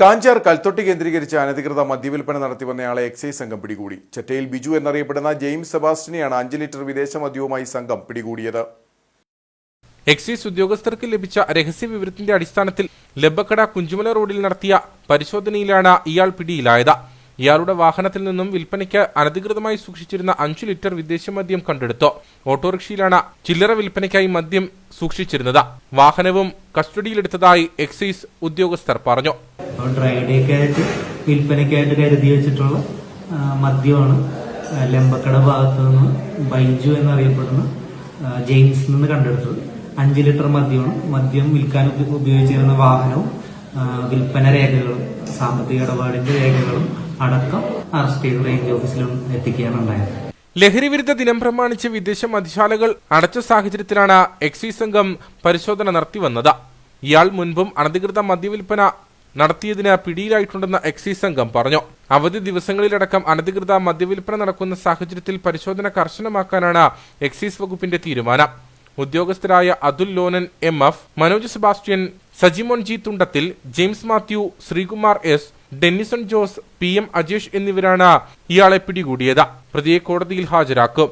കാഞ്ചാർ കൽത്തൊട്ടി കേന്ദ്രീകരിച്ച് അനധികൃത മദ്യവിൽപ്പന നടത്തിവന്നയാളെ എക്സൈസ് സംഘം പിടികൂടി. ചെറ്റയിൽ ബിജു എന്നറിയപ്പെടുന്ന ജെയിംസ് സെബാസ്റ്റിനെയാണ് അഞ്ച് ലിറ്റർ വിദേശ മദ്യവുമായി സംഘം പിടികൂടിയത്. എക്സൈസ് ഉദ്യോഗസ്ഥർക്ക് ലഭിച്ച രഹസ്യ വിവരത്തിന്റെ അടിസ്ഥാനത്തിൽ ലബക്കട കുഞ്ചുമല റോഡിൽ നടത്തിയ പരിശോധനയിലാണ് ഇയാൾ പിടിയിലായത്. ഇയാളുടെ വാഹനത്തിൽ നിന്നും വിൽപ്പനയ്ക്ക് അനധികൃതമായി സൂക്ഷിച്ചിരുന്ന അഞ്ചു ലിറ്റർ വിദേശ മദ്യം കണ്ടെടുത്തു. ഓട്ടോറിക്ഷയിലാണ് ചില്ലറ വിൽപ്പനയ്ക്കായി മദ്യം സൂക്ഷിച്ചിരുന്നത്. വാഹനവും കസ്റ്റഡിയിലെടുത്തതായി എക്സൈസ് ഉദ്യോഗസ്ഥർ പറഞ്ഞു. അപ്പോൾ ഡ്രൈ ഡേക്ക് ആയിട്ട് വിൽപ്പനയ്ക്കായിട്ട് കരുതി വെച്ചിട്ടുള്ള മദ്യമാണ് ലെമ്പക്കട ഭാഗത്ത് നിന്ന് ബൈജു എന്നറിയപ്പെടുന്ന ജെയിംസിൽ നിന്ന് കണ്ടെടുത്തത്. അഞ്ച് ലിറ്റർ മദ്യമാണ്. മദ്യം വിൽക്കാൻ ഉപ- ഉപയോഗിച്ചിരുന്ന വാഹനവും വിൽപ്പന രേഖകളും സാമ്പത്തിക ഇടപാടിന്റെ രേഖകളും അടക്കം അറസ്റ്റ് ചെയ്ത് റേഞ്ച് ഓഫീസിലും എത്തിക്കുകയാണ് ഉണ്ടായത്. ലഹരി വിരുദ്ധ ദിനം പ്രമാണിച്ച് വിദേശ മദ്യശാലകൾ അടച്ച സാഹചര്യത്തിലാണ് എക്സൈസ് സംഘം പരിശോധന നടത്തി വന്നത്. ഇയാൾ മുൻപും അനധികൃത മദ്യവിൽപ്പന നടത്തിയതിന് പിടിയിലായിട്ടുണ്ടെന്ന് എക്സൈസ് സംഘം പറഞ്ഞു. അവധി ദിവസങ്ങളിലടക്കം അനധികൃത മദ്യവിൽപ്പന നടക്കുന്ന സാഹചര്യത്തിൽ പരിശോധന കർശനമാക്കാനാണ് എക്സൈസ് വകുപ്പിന്റെ തീരുമാനം. ഉദ്യോഗസ്ഥരായ Atul Lonan M F Manoj Sebastian Sajimon G Thundathil James Mathew Sreekumar S Dennison Jose P M Ajesh എന്നിവരാണ് ഇയാളെ പിടികൂടിയത്. പ്രതിയെ കോടതിയിൽ ഹാജരാക്കും.